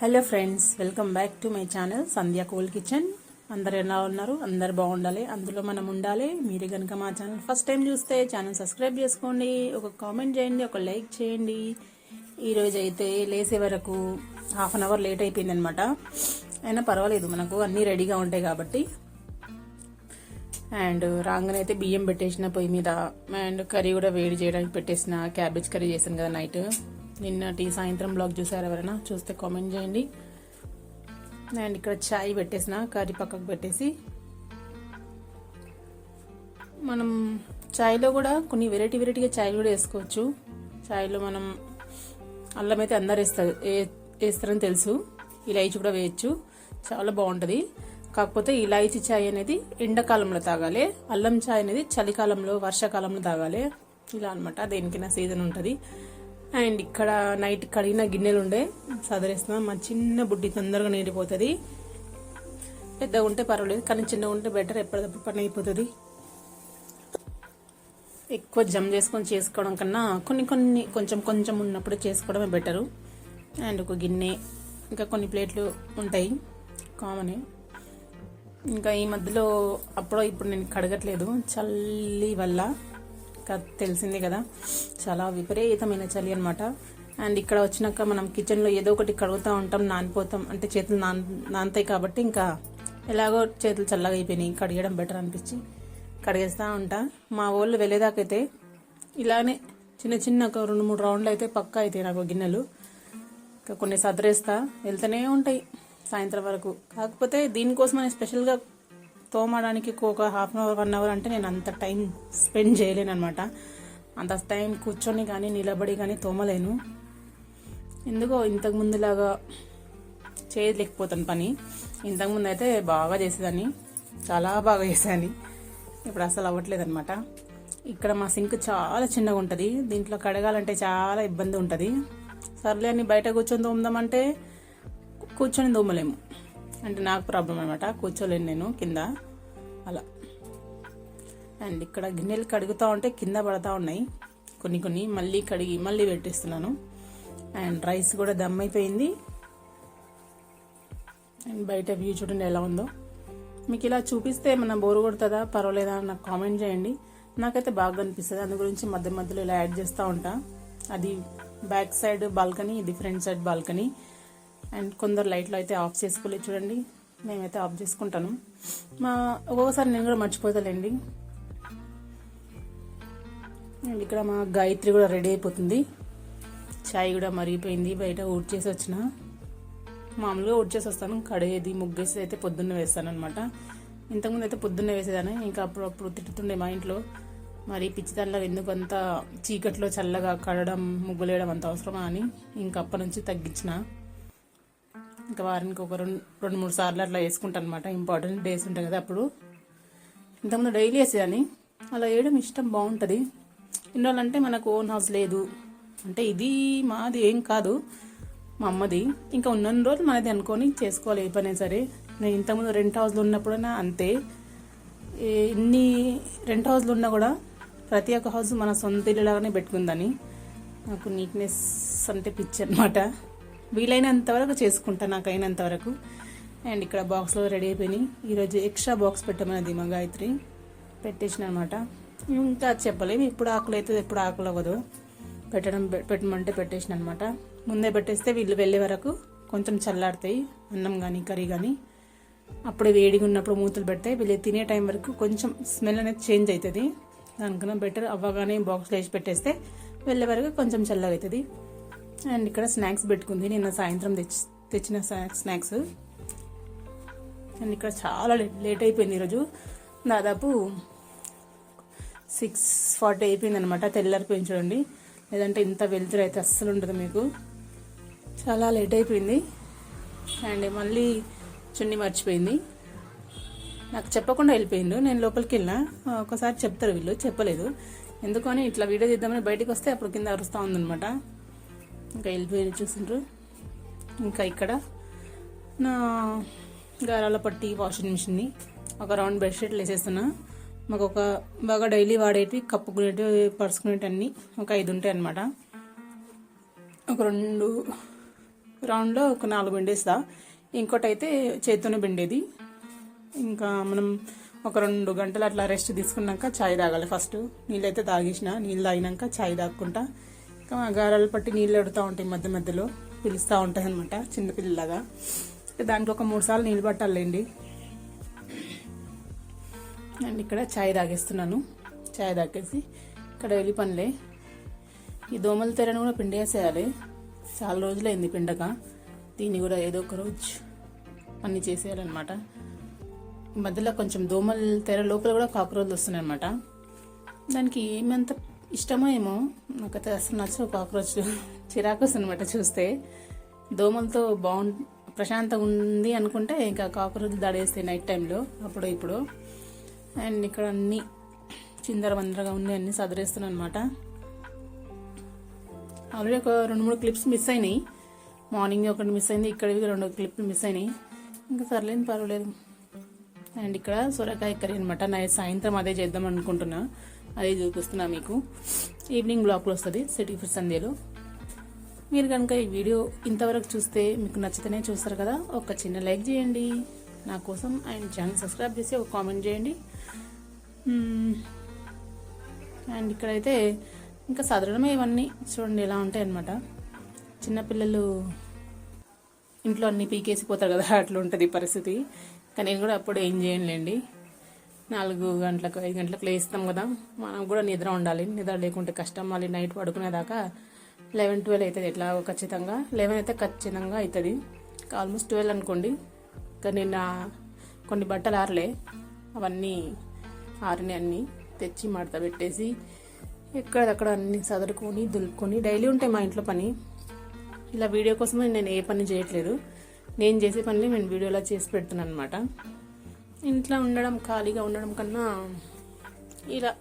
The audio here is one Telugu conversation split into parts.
Hello friends welcome back to my channel Sandhya cool kitchen. అందరు ఎలా ఉన్నారు? అందరు బాగుండాలి. అందులో మనం ఉండాలి. మీరు కనుక మా ఛానల్ ఫస్ట్ టైం చూస్తే ఛానల్ సబ్స్క్రైబ్ చేసుకోండి ఒక కామెంట్ చేయండి ఒక లైక్ చేయండి. ఈరోజు అయితే లేసే వరకు హాఫ్ అన్ అవర్ లేట్ అయిపోయింది అనమాట అయినా పర్వాలేదు మనకు అన్నీ రెడీగా ఉంటాయి కాబట్టి. అండ్ రాగానే అయితే బియ్యం పెట్టేసిన పొయ్యి మీద అండ్ కర్రీ కూడా వేడి చేయడానికి పెట్టేసిన క్యాబేజ్ కర్రీ చేశాను కదా నైట్. నిన్నటి సాయంత్రం బ్లాగ్ చూసారు ఎవరైనా? చూస్తే కామెంట్ చేయండి. అండ్ ఇక్కడ చాయ్ పెట్టేసిన కర్రీ పక్కకు పెట్టేసి. మనం చాయ్లో కూడా కొన్ని వెరైటీ వెరైటీగా చాయ్ కూడా వేసుకోవచ్చు. చాయ్లో మనం అల్లం అయితే అందరు వేస్తారు వేస్తారని తెలుసు. ఇలాయచి కూడా వేయచ్చు. చాలా బాగుంటుంది. కాకపోతే ఇలాయచి చాయ్ అనేది ఎండాకాలంలో తాగాలి. అల్లం చాయ్ అనేది చలికాలంలో వర్షాకాలంలో తాగాలి. ఇలా అనమాట దేనికైనా సీజన్ ఉంటుంది. అండ్ ఇక్కడ నైట్ కడిగిన గిన్నెలు ఉండే సదరేస్తున్నాం. మా చిన్న బుడ్డి తొందరగా నీడిపోతుంది. పెద్దగా ఉంటే పర్వాలేదు కానీ చిన్నగా ఉంటే బెటర్ ఎప్పటికప్పుడు పని అయిపోతుంది. ఎక్కువ జమ్ చేసుకొని చేసుకోవడం కన్నా కొన్ని కొన్ని కొంచెం కొంచెం ఉన్నప్పుడు చేసుకోవడమే బెటరు. అండ్ ఒక గిన్నె ఇంకా కొన్ని ప్లేట్లు ఉంటాయి కామన్. ఇంకా ఈ మధ్యలో అప్పుడో ఇప్పుడు నేను కడగట్లేదు చల్లి వల్ల తెలిసిందే కదా. చాలా విపరీతమైన చలి అనమాట అండ్ ఇక్కడ వచ్చినాక మనం కిచెన్లో ఏదో ఒకటి కడుగుతూ ఉంటాం నానిపోతాం. అంటే చేతులు నాన్ నానతాయి కాబట్టి ఇంకా ఎలాగో చేతులు చల్లగా అయిపోయినాయి. కడిగడం బెటర్ అనిపించి కడిగేస్తూ ఉంటా. మా వాళ్ళు వెళ్ళేదాకైతే ఇలానే చిన్న చిన్న ఒక రెండు మూడు రౌండ్లు అయితే పక్కా అవుతాయి నాకు గిన్నెలు. ఇంకా కొన్ని సదరేస్తా. వెళ్తూనే ఉంటాయి సాయంత్రం వరకు. కాకపోతే దీనికోసమని స్పెషల్గా తోమడానికి ఒక half an hour one hour అంటే నేను అంత టైం స్పెండ్ చేయలేను అనమాట అంత టైం కూర్చొని కానీ నిలబడి కానీ తోమలేను. ఎందుకో ఇంతకు ముందులాగా చేయలేకపోతాను పని. ఇంతకుముందు అయితే బాగా చేసేదాన్ని. చాలా బాగా చేసేదాన్ని. ఇప్పుడు అసలు అవ్వట్లేదు అనమాట ఇక్కడ మా సింక్ చాలా చిన్నగా ఉంటుంది. దీంట్లో కడగాలంటే చాలా ఇబ్బంది ఉంటుంది. సర్లే అని బయట కూర్చొని తోమదామంటే కూర్చొని తోమలేము. అంటే నాకు ప్రాబ్లం అనమాట కూర్చోలేను నేను కింద. అలా. అండ్ ఇక్కడ గిన్నెలు కడుగుతూ ఉంటే కింద పడతా ఉన్నాయి. కొన్ని కొన్ని మళ్ళీ కడిగి మళ్ళీ పెట్టేస్తున్నాను. అండ్ రైస్ కూడా దమ్ అయిపోయింది. అండ్ బయట వ్యూ చూడండి ఎలా ఉందో. మీకు ఇలా చూపిస్తే ఏమన్నా బోరు కొడుతుందా? పర్వాలేదా? అని నాకు కామెంట్ చేయండి. నాకైతే బాగా అనిపిస్తుంది. అందు గురించి మధ్య మధ్యలో ఇలా యాడ్ చేస్తూ ఉంటా. అది బ్యాక్ సైడ్ బాల్కనీ ఇది ఫ్రంట్ సైడ్ బాల్కనీ. అండ్ కొందరు లైట్లు అయితే ఆఫ్ చేసుకోలేదు చూడండి. మేమైతే ఆఫ్ చేసుకుంటాను. మా ఒక్కొక్కసారి నేను కూడా మర్చిపోతానండి అండ్ ఇక్కడ మా గాయత్రి కూడా రెడీ అయిపోతుంది. చాయ్ కూడా మరిగిపోయింది. బయట ఊడ్చేసి వచ్చిన. మామూలుగా ఊడ్చేసి వస్తాను. కడిగేది ముగ్గేసి అయితే పొద్దున్నే వేస్తాను అనమాట ఇంతకుముందు అయితే పొద్దున్నే వేసేదాన్ని. ఇంకా అప్పుడప్పుడు తిట్టుతుండే మా ఇంట్లో. మరి పిచ్చిదానిలో ఎందుకు అంత చీకట్లో చల్లగా కడడం ముగ్గులేయడం అంత అవసరమా అని ఇంకా అప్పటి నుంచి తగ్గించిన. ఇంకా వారానికి ఒక రెండు రెండు మూడు సార్లు అట్లా వేసుకుంటాను అనమాట ఇంపార్టెంట్ డేస్ ఉంటాయి కదా అప్పుడు. ఇంతకుముందు డైలీ వేసేదాన్ని. అలా వేయడం ఇష్టం బాగుంటుంది. ఇన్ని అంటే మనకు ఓన్ హౌస్ లేదు. అంటే ఇది మాది ఏం కాదు. మా అమ్మది. ఇంకా ఉన్న రోజులు మనది అనుకొని చేసుకోవాలి ఏ పని సరే. నేను ఇంతకుముందు రెంట్ హౌస్లో ఉన్నప్పుడైనా అంతే. ఎన్ని రెంట్ హౌస్లో ఉన్నా కూడా ప్రతి ఒక్క హౌస్ మన సొంత ఇల్లులాగానే పెట్టుకుందని నాకు నీట్నెస్ అంటే పిచ్చి అనమాట వీలైనంత వరకు చేసుకుంటా నాకు అయినంత వరకు. అండ్ ఇక్కడ బాక్స్లో రెడీ అయిపోయినాయి. ఈరోజు ఎక్స్ట్రా బాక్స్ పెట్టమన్నది మా గాయత్రి పెట్టేసిన అనమాట ఇంకా చెప్పలేము. ఎప్పుడు ఆకులు అవుతుంది ఎప్పుడు ఆకులు అవ్వదు పెట్టడం పెట్టమంటే పెట్టేసిన అనమాట ముందే పెట్టేస్తే వీళ్ళు వెళ్ళే వరకు కొంచెం చల్లారుతాయి. అన్నం కానీ కర్రీ కానీ అప్పుడే వేడిగా ఉన్నప్పుడు మూతలు పెడతాయి వీళ్ళు తినే టైం వరకు కొంచెం స్మెల్ అనేది చేంజ్ అవుతుంది. దానికన్నా బెటర్ అవ్వగానే బాక్స్లో వేసి పెట్టేస్తే వెళ్ళే వరకు కొంచెం చల్లగా అవుతుంది. అండ్ ఇక్కడ స్నాక్స్ పెట్టుకుంది. నిన్న సాయంత్రం తెచ్చి తెచ్చిన స్నాక్స్. అండ్ ఇక్కడ చాలా లేట్ అయిపోయింది ఈరోజు. దాదాపు సిక్స్ ఫార్టీ అయిపోయింది అనమాట తెల్లారిపోయింది చూడండి. లేదంటే ఇంత వెళ్తురు అయితే అస్సలు ఉండదు మీకు. చాలా లేట్ అయిపోయింది. అండ్ మళ్ళీ చున్ని మర్చిపోయింది. నాకు చెప్పకుండా వెళ్ళిపోయిండు. నేను లోపలికి వెళ్ళినా. ఒకసారి చెప్తారు వీళ్ళు. చెప్పలేదు. ఎందుకని ఇట్లా వీడియో చేద్దామని బయటకు వస్తే అప్పుడు కింద అరుస్తూ ఉందనమాట ఇంకా వెళ్ళిపోయి చూసిండ్రు. ఇంకా ఇక్కడ నా గారాల పట్టి వాషింగ్ మిషన్ని ఒక రౌండ్ బెడ్షీట్లు వేసేస్తున్నా. మాకు ఒక బాగా డైలీ వాడేటివి కప్పుకునేటివి పరుచుకునేటివి ఒక ఐదు ఉంటాయి అనమాట ఒక రెండు రౌండ్లో ఒక నాలుగు బిండేస్తా ఇంకోటి అయితే చేతితోనే పిండేది. ఇంకా మనం ఒక రెండు గంటలు అట్లా రెస్ట్ తీసుకున్నాక చాయ్ తాగాలి ఫస్ట్. నీళ్ళు అయితే తాగేసిన నీళ్ళు తాగినాక చాయ్ తాగుకుంటా. గారాలు పట్టి నీళ్ళు పెడుతూ ఉంటాయి మధ్య మధ్యలో పిలుస్తూ ఉంటుంది అనమాట చిన్నపిల్లలాగా దాంట్లో ఒక మూడు సార్లు నీళ్ళు పట్టాలండి. అండ్ ఇక్కడ చాయ్ తాగేస్తున్నాను. చాయ్ తాగేసి ఇక్కడ వెళ్ళి పనులే. ఈ దోమల తెరను కూడా పిండేసేయాలి చాలా రోజులైంది పిండక. దీన్ని కూడా ఏదో ఒక రోజు పని చేసేయాలన్నమాట. మధ్యలో కొంచెం దోమల తెర లోపల కూడా కాక్రోజులు వస్తున్నాయి అనమాట దానికి ఏమంత ఇష్టమో ఏమో. నాకైతే అసలు నచ్చవు కాక్రోచ్ చిరాకు అనమాట చూస్తే. దోమలతో బాగుం ప్రశాంతంగా ఉంది అనుకుంటే ఇంకా కాక్రోచ్ దాడేస్తాయి నైట్ టైంలో అప్పుడు ఇప్పుడు. అండ్ ఇక్కడ అన్నీ చిందర వందరగా ఉంది అన్ని సదిరేస్తున్నాను అనమాట ఆల్రెడీ ఒక రెండు మూడు క్లిప్స్ మిస్ అయినాయి. మార్నింగ్ ఒకటి మిస్ అయింది ఇక్కడ రెండు క్లిప్లు మిస్ అయినాయి. ఇంకా సర్లేదు పర్వాలేదు. అండ్ ఇక్కడ సొరకాయ కర్రీ అనమాట నైట్ సాయంత్రం అదే చేద్దాం అనుకుంటున్నా. అదే చూపిస్తున్నా మీకు. ఈవినింగ్ బ్లాక్లో వస్తుంది సిటీ ఫుడ్ సందేలో మీరు కనుక ఈ వీడియో ఇంతవరకు చూస్తే మీకు నచ్చితేనే చూస్తారు కదా ఒక చిన్న లైక్ చేయండి. నా కోసం అండ్ ఛానల్ సబ్స్క్రైబ్ చేసి ఒక కామెంట్ చేయండి. అండ్ ఇక్కడైతే ఇంకా సదరడమే ఇవన్నీ చూడండి ఎలా ఉంటాయన్నమాట చిన్నపిల్లలు ఇంట్లో అన్ని పీకేసిపోతారు కదా అట్లా ఉంటుంది పరిస్థితి. కానీ నేను కూడా అప్పుడు ఏం చేయనులేండి. నాలుగు గంటలకు ఐదు గంటలకు లేస్తాం కదా. మనం కూడా నిద్ర ఉండాలి. నిద్ర లేకుంటే కష్టం. మళ్ళీ నైట్ పడుకునేదాకా లెవెన్ ట్వెల్వ్ అవుతుంది ఎట్లా ఖచ్చితంగా. లెవెన్ అయితే ఖచ్చితంగా అవుతుంది ఆల్మోస్ట్ ట్వెల్వ్ అనుకోండి. ఇంకా నిన్న కొన్ని బట్టలు ఆరలే. అవన్నీ ఆరిని అన్నీ తెచ్చి మడత పెట్టేసి ఎక్కడక్కడ అన్ని సదురుకొని దులుపుకొని డైలీ ఉంటాయి మా ఇంట్లో పని. ఇలా వీడియో కోసమే నేను ఏ పని చేయట్లేదు. నేను చేసే పనులు నేను వీడియోలో చేసి పెడుతున్నాను అనమాట ఇంట్లో ఉండడం ఖాళీగా ఉండడం కన్నా ఇలా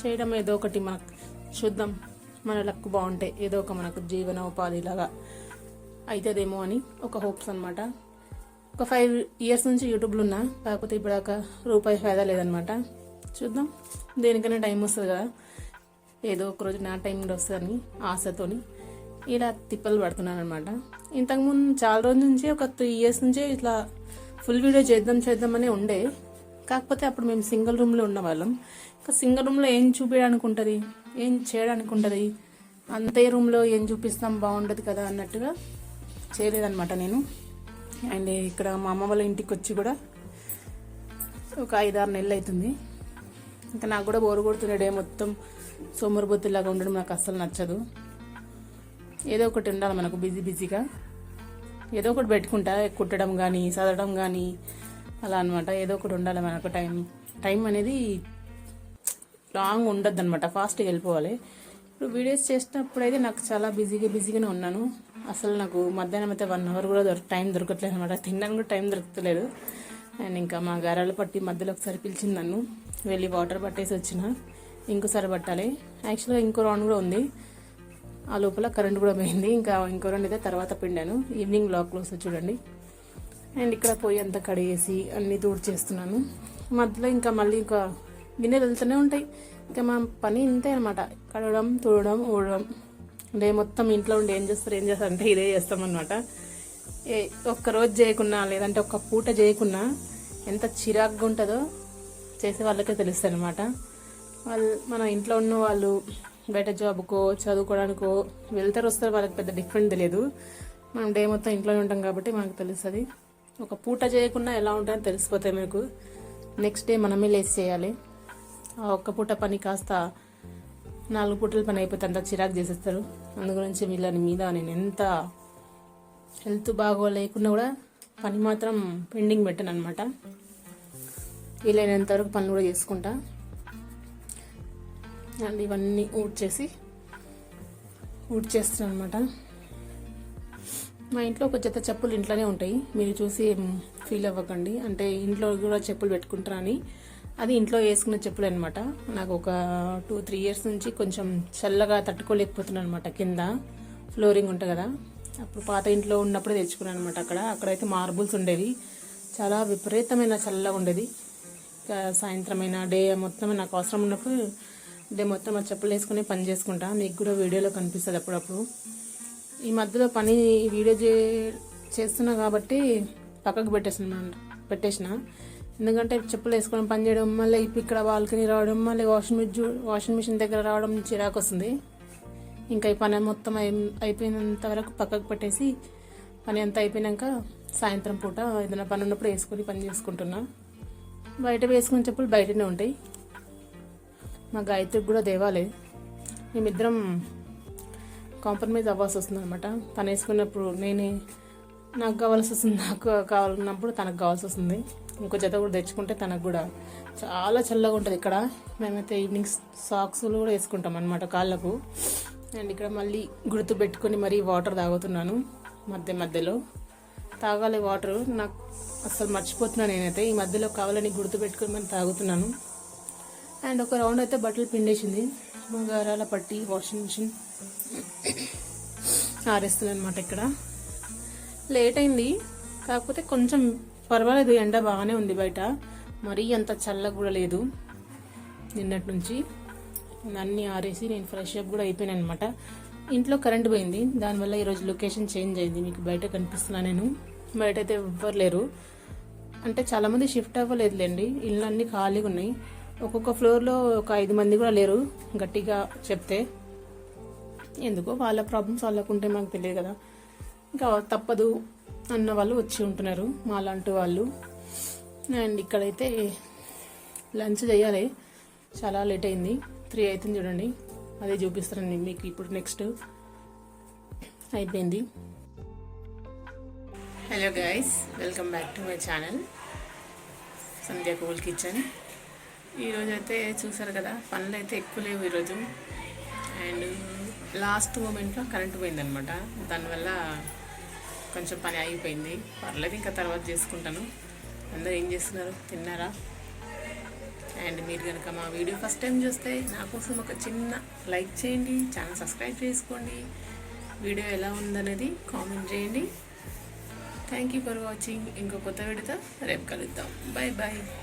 చేయడం ఏదో ఒకటి మనకు చూద్దాం మన లక్ బాగుంటే ఏదో ఒక మనకు జీవనోపాధి లాగా అవుతుందేమో అని ఒక హోప్స్ అనమాట ఒక ఫైవ్ ఇయర్స్ నుంచి యూట్యూబ్లో ఉన్నా కాకపోతే ఇప్పుడు ఒక రూపాయి ఫాయిదా లేదనమాట చూద్దాం. దేనికైనా టైం వస్తుంది కదా. ఏదో ఒక రోజు నా టైం కూడా వస్తుందని ఆశతోని ఇలా తిప్పలు పడుతున్నాను అనమాట ఇంతకుముందు చాలా రోజుల నుంచి ఒక త్రీ ఇయర్స్ నుంచి ఇట్లా ఫుల్ వీడియో చేద్దాం చేద్దామని ఉండే. కాకపోతే అప్పుడు మేము సింగిల్ రూమ్లో ఉన్నవాళ్ళం. ఇంకా సింగిల్ రూమ్లో ఏం చూపించడానికి ఉంటుంది ఏం చేయడానికి ఉంటుంది అంతే రూమ్లో ఏం చూపిస్తాం బాగుండదు కదా అన్నట్టుగా చేయలేదనమాట నేను. అండ్ ఇక్కడ మా అమ్మ వాళ్ళ ఇంటికి వచ్చి కూడా ఒక ఐదారు నెలలు అవుతుంది ఇంకా నాకు కూడా బోరు కొడుతున్నాడే మొత్తం సోమరిబొత్తులాగా ఉండడం నాకు అస్సలు నచ్చదు. ఏదో ఒకటి ఉండాలి మనకు బిజీ బిజీగా. ఏదో ఒకటి పెట్టుకుంటా కుట్టడం కానీ చదవడం కానీ అలా అనమాట ఏదో ఒకటి ఉండాలి మనకు టైం. టైం అనేది లాంగ్ ఉండద్దు అనమాట ఫాస్ట్గా వెళ్ళిపోవాలి. ఇప్పుడు వీడియోస్ చేసినప్పుడు అయితే నాకు చాలా బిజీగా బిజీగానే ఉన్నాను. అసలు నాకు మధ్యాహ్నం అయితే వన్ అవర్ కూడా దొరక టైం దొరకట్లేదు అనమాట తినడానికి కూడా టైం దొరకలేదు అండ్ ఇంకా మా గారాల పట్టి మధ్యలో ఒకసారి పిలిచింది నన్ను. వెళ్ళి వాటర్ పట్టేసి వచ్చిన. ఇంకోసారి పట్టాలి. యాక్చువల్గా ఇంకో రౌండ్ కూడా ఉంది. ఆ లోపల కరెంట్ కూడా పోయింది. ఇంకా ఇంకో రెండు అయితే తర్వాత పిండాను. ఈవినింగ్ బ్లాక్లో క్లోజ్ చూడండి. అండ్ ఇక్కడ పోయి అంతా కడిగేసి అన్నీ తూడు చేస్తున్నాను మధ్యలో ఇంకా మళ్ళీ ఇంకా గిన్నెలు వెళ్తూనే ఉంటాయి. ఇంకా మా పని ఇంతే అనమాట కడగడం తుడడం ఊడడం అంటే మొత్తం ఇంట్లో ఉండి ఏం చేస్తారు ఏం చేస్తారు అంటే ఇదే చేస్తాం అనమాట ఏ ఒక్క రోజు చేయకున్నా లేదంటే ఒక్క పూట చేయకున్నా ఎంత చిరాకుగా ఉంటుందో చేసే వాళ్ళకే తెలుస్తుంది అనమాట వాళ్ళు మన ఇంట్లో ఉన్న వాళ్ళు బయట జాబ్కో చదువుకోవడానికో వెళ్తారు వస్తారు. వాళ్ళకి పెద్ద డిఫరెంట్ తెలియదు. మనం డే మొత్తం ఇంట్లోనే ఉంటాం కాబట్టి మనకు తెలుస్తుంది. ఒక పూట చేయకుండా ఎలా ఉంటుందో తెలిసిపోతాయి మీకు నెక్స్ట్ డే మనమే లేచి చేయాలి. ఆ ఒక్క పూట పని కాస్త నాలుగు పూటల పని అయిపోతే అంత చిరాకు చేసేస్తారు. అందు గురించి వీళ్ళని మీద నేను ఎంత హెల్త్ బాగోలేకున్నా కూడా పని మాత్రం పెండింగ్ పెట్టాను అనమాట వీలైనంత వరకు పనులు కూడా చేసుకుంటా. అండ్ ఇవన్నీ ఊడ్చేసి చేసి అనమాట మా ఇంట్లో ఒక జత చెప్పులు ఇంట్లోనే ఉంటాయి. మీరు చూసి ఫీల్ అవ్వకండి. అంటే ఇంట్లో కూడా చెప్పులు పెట్టుకుంటారని అది ఇంట్లో వేసుకున్న చెప్పులు అనమాట నాకు ఒక టూ త్రీ ఇయర్స్ నుంచి కొంచెం చల్లగా తట్టుకోలేకపోతున్నాను అనమాట కింద ఫ్లోరింగ్ ఉంటుంది కదా. అప్పుడు పాత ఇంట్లో ఉన్నప్పుడే తెచ్చుకున్నాను అనమాట అక్కడ. అక్కడైతే మార్బుల్స్ ఉండేవి. చాలా విపరీతమైన చల్లగా ఉండేది. సాయంత్రమైన డే మొత్తం నాకు అవసరం ఉన్నప్పుడు అంటే మొత్తం ఆ చెప్పులు వేసుకుని పని చేసుకుంటా. మీకు కూడా వీడియోలో కనిపిస్తుంది అప్పుడప్పుడు. ఈ మధ్యలో పని వీడియో చే చేస్తున్నా కాబట్టి పక్కకు పెట్టేసిన పెట్టేసిన. ఎందుకంటే చెప్పులు వేసుకొని పని చేయడం మళ్ళీ ఇప్పుడు ఇక్కడ బాల్కనీ రావడం మళ్ళీ వాషింగ్ మిషన్ వాషింగ్ మిషన్ దగ్గర రావడం చిరాకు వస్తుంది. ఇంకా ఈ పని మొత్తం అయి అయిపోయినంత వరకు పక్కకు పెట్టేసి పని అంతా అయిపోయినాక సాయంత్రం పూట ఏదైనా పని ఉన్నప్పుడు వేసుకొని పని చేసుకుంటున్నా. బయట వేసుకునే చెప్పులు బయటనే ఉంటాయి. మా గాయత్రికి కూడా దేవాలే మేమిద్దరం కాంప్రమైజ్ అవ్వాల్సి వస్తుంది అనమాట తను వేసుకున్నప్పుడు నేనే నాకు కావాల్సి వస్తుంది నాకు కావాలన్నప్పుడు తనకు కావాల్సి వస్తుంది. ఇంకో జత కూడా తెచ్చుకుంటే తనకు కూడా చాలా చల్లగా ఉంటుంది ఇక్కడ. మేమైతే ఈవినింగ్ సాక్స్లు కూడా వేసుకుంటాం అనమాట కాళ్ళకు. అండ్ ఇక్కడ మళ్ళీ గుర్తు పెట్టుకొని మరీ వాటర్ తాగుతున్నాను మధ్య మధ్యలో. తాగాలి వాటర్. నాకు అసలు మర్చిపోతున్నాను నేనైతే. ఈ మధ్యలో కావాలని గుర్తు పెట్టుకొని మరి తాగుతున్నాను. అండ్ ఒక రౌండ్ అయితే బట్టలు పిండేసింది. గారాల పట్టి వాషింగ్ మిషన్ ఆరేస్తుంది అనమాట ఇక్కడ. లేట్ అయింది. కాకపోతే కొంచెం పర్వాలేదు ఎండ బాగానే ఉంది బయట. మరీ అంత చల్లగా కూడా లేదు నిన్నటి నుంచి. అన్నీ ఆరేసి నేను ఫ్రెష్ అప్ కూడా అయిపోయాను అనమాట ఇంట్లో కరెంట్ పోయింది. దానివల్ల ఈరోజు లొకేషన్ చేంజ్ అయింది. మీకు బయట కనిపిస్తున్నా నేను. బయట అయితే ఎవ్వరు లేరు. అంటే చాలామంది షిఫ్ట్ అవ్వలేదులేండి. ఇళ్ళు అన్నీ ఖాళీగా ఉన్నాయి. ఒక్కొక్క ఫ్లోర్లో ఒక ఐదు మంది కూడా లేరు గట్టిగా చెప్తే. ఎందుకో వాళ్ళ ప్రాబ్లమ్స్ వాళ్ళకు ఉంటే మాకు తెలియదు కదా. ఇంకా తప్పదు అన్న వాళ్ళు వచ్చి ఉంటున్నారు మాలాంటి వాళ్ళు. అండ్ ఇక్కడైతే లంచ్ చేయాలి. చాలా లేట్ అయింది. త్రీ అవుతుంది చూడండి. అదే చూపిస్తానండి మీకు ఇప్పుడు నెక్స్ట్ అయిపోయింది. Hello guys welcome back to my channel Sandhya cool kitchen ఈరోజు అయితే చూసారు కదా పనులు అయితే ఎక్కువ లేవు ఈరోజు అండ్ లాస్ట్ మూమెంట్లో కరెంట్ పోయిందనమాట దానివల్ల కొంచెం పని ఆగిపోయింది. పర్లేదు ఇంకా తర్వాత చేసుకుంటాను. అందరూ ఏం చేస్తున్నారు? తిన్నారా? అండ్ మీరు కనుక మా వీడియో ఫస్ట్ టైం చూస్తే నా కోసం ఒక చిన్న లైక్ చేయండి ఛానల్ సబ్స్క్రైబ్ చేసుకోండి. వీడియో ఎలా ఉందనేది కామెంట్ చేయండి. థ్యాంక్ యూ ఫర్ వాచింగ్ ఇంకో కొత్త వీడియోతో రేపు కలుద్దాం. Bye bye